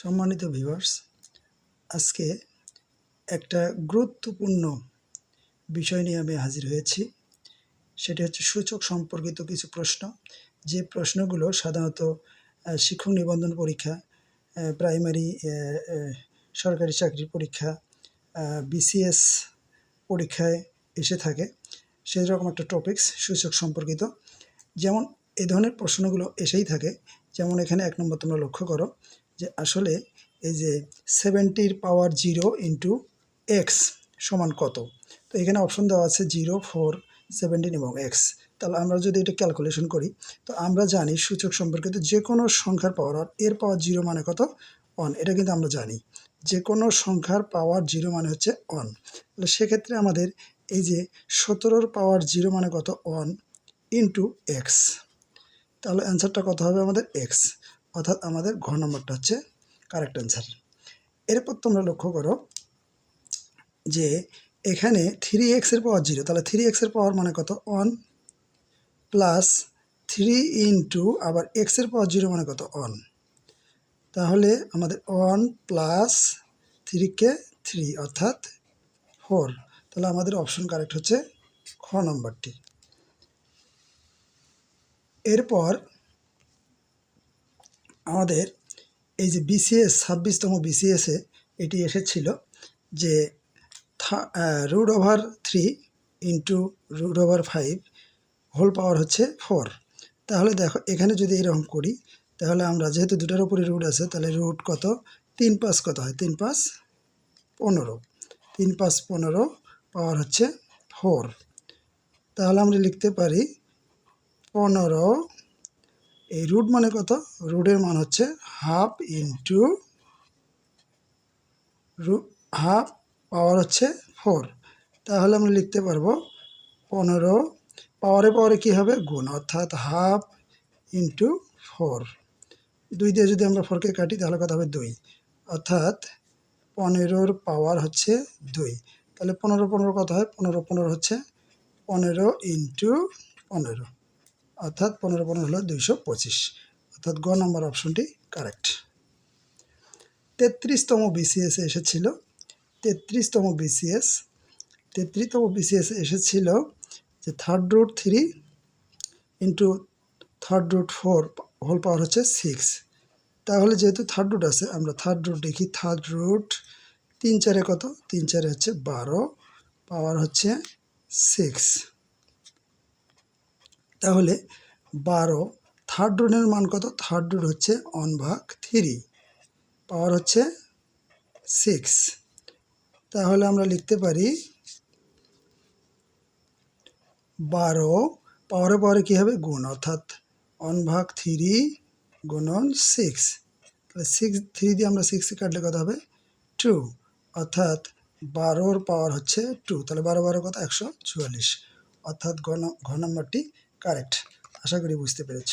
সম্মানিত ভিউয়ার্স, আজকে একটা গুরুত্বপূর্ণ বিষয় নিয়ে আমি হাজির হয়েছি। সেটি হচ্ছে সূচক সম্পর্কিত কিছু প্রশ্ন। যে প্রশ্নগুলো সাধারণত শিক্ষক নিবন্ধন পরীক্ষা প্রাইমারি সরকারি চাকরির পরীক্ষা বিসিএস পরীক্ষায় এসে থাকে। সেই রকম একটা টপিকস সূচক সম্পর্কিত। যেমন এ ধরনের প্রশ্নগুলো এসেই থাকে। যেমন এখানে এক নম্বর তোমরা লক্ষ্য করো যে আসলে এই যে সেভেন্টির পাওয়ার জিরো ইন্টু এক্স সমান কত? তো এখানে অপশন দেওয়া আছে জিরো, ফোর, সেভেন্টিন এবং এক্স। তাহলে আমরা যদি এটা ক্যালকুলেশন করি, তো আমরা জানি সূচক সম্পর্কিত যে কোনো সংখ্যার পাওয়ার আর এর পাওয়ার জিরো মানে কত? অন এটা কিন্তু আমরা জানি। যে কোনো সংখ্যার পাওয়ার জিরো মানে হচ্ছে অন তাহলে সেক্ষেত্রে আমাদের এই যে সতেরোর পাওয়ার জিরো মানে কত? One into X. তাহলে অ্যান্সারটা কত হবে আমাদের? এক্স। অর্থাৎ আমাদের ঘ নম্বরটা হচ্ছে কারেক্ট অ্যান্সার এরপর তোমরা লক্ষ্য করো যে এখানে থ্রি এক্সের পাওয়ার জিরো তাহলে থ্রি এক্সের পাওয়ার মানে কত? অন প্লাস থ্রি ইন্টু আবার এক্সের পাওয়ার জিরো মানে কত? অন তাহলে আমাদের ওয়ান প্লাস থ্রিকে থ্রি অর্থাৎ ফোর তাহলে আমাদের অপশন কারেক্ট হচ্ছে খ নম্বরটি। এরপর আমাদের এই যে বিসিএস ছাব্বিশতম বিসিএসে এটি এসেছিল যে root over three into root over five whole power হচ্ছে ফোর তাহলে দেখো, এখানে যদি এরকম করি, তাহলে আমরা যেহেতু দুটার উপরে রুট আছে, তাহলে রুট কত? তিন পাঁচ কত হয়? তিন পাঁচ পনেরো। তিন পাঁচ পনেরো পাওয়ার হচ্ছে ফোর তাহলে আমরা লিখতে পারি পনেরো এই রুট মানে কত? রুটের মান হচ্ছে হাফ ইন্টু হাফ পাওয়ার হচ্ছে ফোর তাহলে আমরা লিখতে পারব পনেরো পাওয়ারে পাওয়ারে কী হবে? গুণ, অর্থাৎ হাফ ইন্টু ফোর দুই দিয়ে যদি আমরা ফোরকে কাটি, তাহলে কত হবে? দুই। অর্থাৎ পনেরোর পাওয়ার হচ্ছে দুই। তাহলে পনেরো পনেরো কত হয়? পনেরো পনেরো হচ্ছে পনেরো ইন্টু পনেরো। অর্থাৎ পনেরো পনেরো হলো দুইশো পঁচিশ। অর্থাৎ গ নম্বর অপশনটি কারেক্ট। তেত্রিশতম বিসিএস এসেছিল। তেত্রিশতম বিসিএস তেত্রিশতম বিসিএস এসেছিল যে third root three into third root four whole power হচ্ছে সিক্স তাহলে যেহেতু থার্ড রুট আছে, আমরা থার্ড রুট দেখি থার্ড রুট তিন চারে কত? তিন চারে হচ্ছে বারো পাওয়ার হচ্ছে সিক্স তাহলে বারো। থার্ড রুটের মান কত? থার্ড রুট হচ্ছে অন ভাগ থ্রি পাওয়ার হচ্ছে সিক্স তাহলে আমরা লিখতে পারি বারো। পাওয়ারে পাওয়ারে কী হবে? গুণ। অর্থাৎ অন ভাগ থ্রি গুণন সিক্স তাহলে সিক্স থ্রি দিয়ে আমরা সিক্সে কাটলে কত হবে? টু অর্থাৎ বারোর পাওয়ার হচ্ছে টু তাহলে বারো বারো কত? একশো চুয়াল্লিশ। অর্থাৎ ঘ ঘ নম্বরটি কারেক্ট আশা করি বুঝতে পেরেছ।